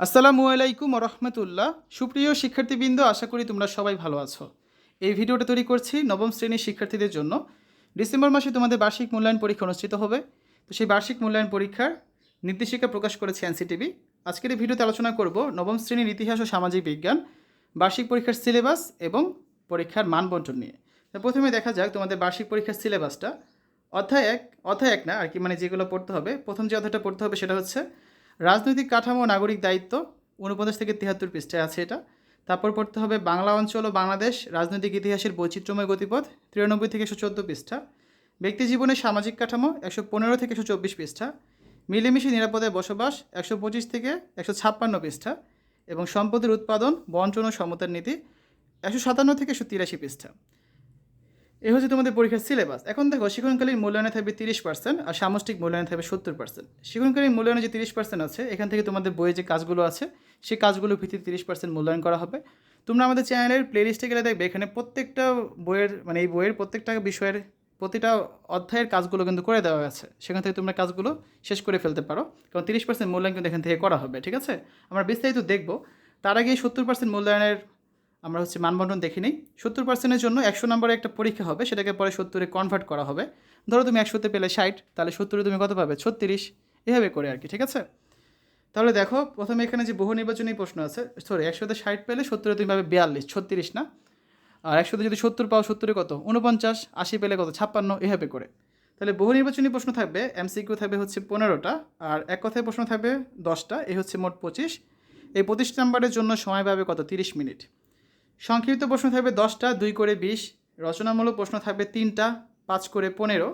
আসসালামু আলাইকুম রহমতুল্লাহ। সুপ্রিয় শিক্ষার্থীবৃন্দ, আশা করি তোমরা সবাই ভালো আছো। এই ভিডিওটা তৈরি করছি নবম শ্রেণির শিক্ষার্থীদের জন্য। ডিসেম্বর মাসে তোমাদের বার্ষিক মূল্যায়ন পরীক্ষা অনুষ্ঠিত হবে। তো সেই বার্ষিক মূল্যায়ন পরীক্ষার নির্দেশিকা প্রকাশ করেছে এনসিটিভি। আজকের এই ভিডিওতে আলোচনা করব নবম শ্রেণির ইতিহাস ও সামাজিক বিজ্ঞান, বার্ষিক পরীক্ষার সিলেবাস এবং পরীক্ষার মানবন্টন নিয়ে। তো প্রথমে দেখা যাক তোমাদের বার্ষিক পরীক্ষার সিলেবাসটা। অধ্যায় এক অধ্যায় এক না, আর কি মানে যেগুলো পড়তে হবে। প্রথম যে অধ্যায়টা পড়তে হবে সেটা হচ্ছে রাজনৈতিক কাঠামো নাগরিক দায়িত্ব উনপঞ্চাশ থেকে তিয়াত্তর পৃষ্ঠায় আছে এটা। তারপর পড়তে হবে বাংলা অঞ্চল ও বাংলাদেশ, রাজনৈতিক ইতিহাসের বৈচিত্র্যময় গতিপথ, তিরানব্বই থেকে একশো চোদ্দ পৃষ্ঠা। ব্যক্তি জীবনের সামাজিক কাঠামো, একশো পনেরো থেকে একশো চব্বিশ পৃষ্ঠা। মিলেমিশে নিরাপদে বসবাস, একশো পঁচিশ থেকে একশো ছাপ্পান্ন পৃষ্ঠা। এবং সম্পদের উৎপাদন, বন্টন ও সমতার নীতি, একশো সাতান্ন থেকে একশো তিরাশি পৃষ্ঠা। এ হচ্ছে তোমাদের পরীক্ষার সিলেবাস এখন দেখো, শিক্ষণকালীন মূল্যায়নে থাকবে তিরিশ পার্সেন্ট আর সামষ্টিক মূল্যায়নে থাকবে সত্তর পার্সেন্ট শিক্ষণকালীন মূল্যায়নে যে তিরিশ পার্সেন্ট আছে, এখান থেকে তোমাদের বইয়ে যে কাজগুলো আছে, সেই কাজগুলোর ভিত্তিতে তিরিশ পার্সেন্ট মূল্যায়ন করা হবে। তোমরা আমাদের চ্যানেলের প্লেলিস্টে গেলে দেখবে, এখানে প্রত্যেকটা বইয়ের মানে এই বইয়ের প্রত্যেকটা বিষয়ের, প্রতিটা অধ্যায়ের কাজগুলো কিন্তু করে দেওয়া আছে। সেখান থেকে তোমরা কাজগুলো শেষ করে ফেলতে পারো। কারণ তিরিশ পার্সেন্ট মূল্যায়ন কিন্তু এখান থেকে করা হবে, ঠিক আছে? আমরা বিস্তারিত দেখব। তার আগে সত্তর পার্সেন্ট মূল্যায়নের আমরা হচ্ছে মানবন্টন দেখি নিই। সত্তর পার্সেন্টের জন্য একশো নম্বরে একটা পরীক্ষা হবে, সেটাকে পরে সত্তরে কনভার্ট করা হবে। ধরো তুমি একশোতে পেলে ষাট, তাহলে সত্তরে তুমি কত পাবে? ছত্রিশ। এভাবে করে আর কি, ঠিক আছে? তাহলে দেখো, প্রথমে এখানে যে বহু নির্বাচনী প্রশ্ন আছে সরি একশোতে ষাট পেলে সত্তরে তুমি পাবে বিয়াল্লিশ, ছত্রিশ না? আর একশোতে যদি সত্তর পাও, সত্তরে কত? উনপঞ্চাশ আশি পেলে কত? ছাপ্পান্ন, এভাবে করে। তাহলে বহু নির্বাচনী প্রশ্ন থাকবে, এমসিকিউ থাকবে হচ্ছে পনেরোটা, আর এক কথায় প্রশ্ন থাকবে দশটা এই হচ্ছে মোট পঁচিশ। এই পঁচিশ নাম্বারের জন্য সময় পাবে কত? তিরিশ মিনিট। সংক্ষিপ্ত প্রশ্ন থাকবে দশটা, দুই করে বিশ। রচনামূলক প্রশ্ন থাকবে তিনটা, পাঁচ করে পনেরো।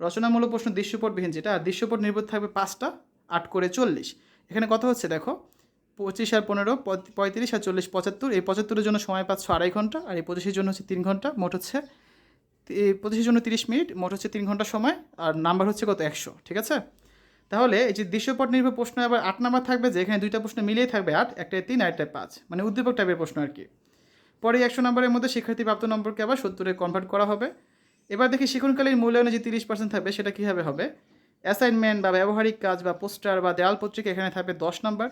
রচনামূলক প্রশ্ন দৃশ্যপটবিহীন যেটা, আর দৃশ্যপট নির্ভর থাকবে পাঁচটা, আট করে চল্লিশ। এখানে কথা হচ্ছে, দেখো, পঁচিশ আর পনেরো পঁয়ত্রিশ আর চল্লিশ পঁচাত্তর। এই পঁচাত্তরের জন্য সময় পাচ্ছ আড়াই ঘণ্টা, আর এই পঁচিশের জন্য হচ্ছে তিন ঘণ্টা, মোট হচ্ছে পঁচিশের জন্য তিরিশ মিনিট, মোট হচ্ছে তিন ঘণ্টা সময়, আর নাম্বার হচ্ছে কত, একশো, ঠিক আছে? তাহলে এই যে দৃশ্যপট নির্ভর প্রশ্ন আবার আট নাম্বার থাকবে, যে এখানে দুইটা প্রশ্ন মিলিয়ে থাকবে আট, একটায় তিন আর একটায় পাঁচ মানে উদ্দীপক টাইপের প্রশ্ন আর কি। পরে একশো নম্বরের মধ্যে শিক্ষার্থী প্রাপ্ত নম্বরকে আবার সত্তরে কনভার্ট করা হবে। এবার দেখি শিক্ষণকালীন মূল্যায়নে যে তিরিশ পার্সেন্ট থাকবে, সেটা কীভাবে হবে? অ্যাসাইনমেন্ট বা ব্যবহারিক কাজ বা পোস্টার বা দেয়াল পত্রিকা এখানে থাকবে দশ নম্বর।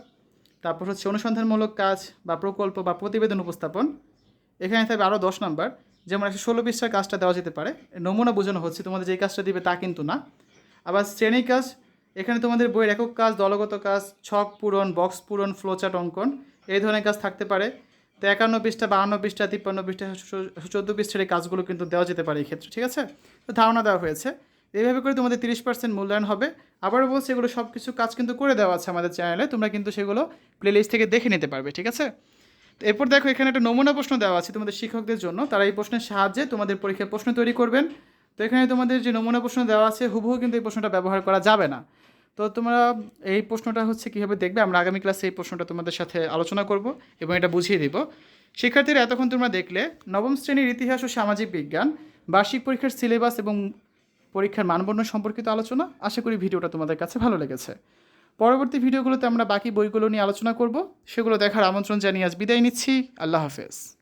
তারপর হচ্ছে অনুসন্ধানমূলক কাজ বা প্রকল্প বা প্রতিবেদন উপস্থাপন, এখানে থাকবে আরও দশ নম্বর। যেমন একশো ষোলো পৃষ্ঠার কাজটা দেওয়া যেতে পারে। নমুনা বোঝানো হচ্ছে, তোমাদের যে কাজটা দিবে তা কিন্তু না। আবার শ্রেণি কাজ, এখানে তোমাদের বইয়ের একক কাজ, দলগত কাজ, ছক পূরণ বক্স পূরণ ফ্লোচার্ট অঙ্কন, এই ধরনের কাজ থাকতে পারে। তো একান্ন পৃষ্ঠা, বাহান্ন পৃষ্ঠা, তিপ্পান্ন পৃষ্ঠা চোদ্দ পৃষ্ঠার এই কাজগুলো কিন্তু দেওয়া যেতে পারে এই ক্ষেত্রে, ঠিক আছে? তো ধারণা দেওয়া হয়েছে। এইভাবে করে তোমাদের তিরিশ পার্সেন্ট মূল্যায়ন হবে। আবারও বলছি, এগুলো সব কিছু কাজ কিন্তু করে দেওয়া আছে আমাদের চ্যানেলে তোমরা কিন্তু সেগুলো প্লেলিস্ট থেকে দেখে নিতে পারবে, ঠিক আছে? তো এরপর দেখো, এখানে একটা নমুনা প্রশ্ন দেওয়া আছে তোমাদের শিক্ষকদের জন্য। তারা এই প্রশ্নের সাহায্যে তোমাদের পরীক্ষার প্রশ্ন তৈরি করবেন। তো এখানে তোমাদের যে নমুনা প্রশ্ন দেওয়া আছে, হুবহু কিন্তু এই প্রশ্নটা ব্যবহার করা যাবে না। তো তোমরা এই প্রশ্নটা হচ্ছে কীভাবে দেখবে? আমরা আগামী ক্লাসে এই প্রশ্নটা তোমাদের সাথে আলোচনা করব এবং এটা বুঝিয়ে দিব। শিক্ষার্থীরা, এতক্ষণ তোমরা দেখলে, নবম শ্রেণির ইতিহাস ও সামাজিক বিজ্ঞান, বার্ষিক পরীক্ষার সিলেবাস এবং পরীক্ষার মানবন্ধন সম্পর্কিত আলোচনা। আশা করি ভিডিওটা তোমাদের কাছে ভালো লেগেছে। পরবর্তী ভিডিওগুলোতে আমরা বাকি বইগুলো নিয়ে আলোচনা করব। সেগুলো দেখার আমন্ত্রণ জানিয়ে আজ বিদায় নিচ্ছি। আল্লাহ হাফেজ।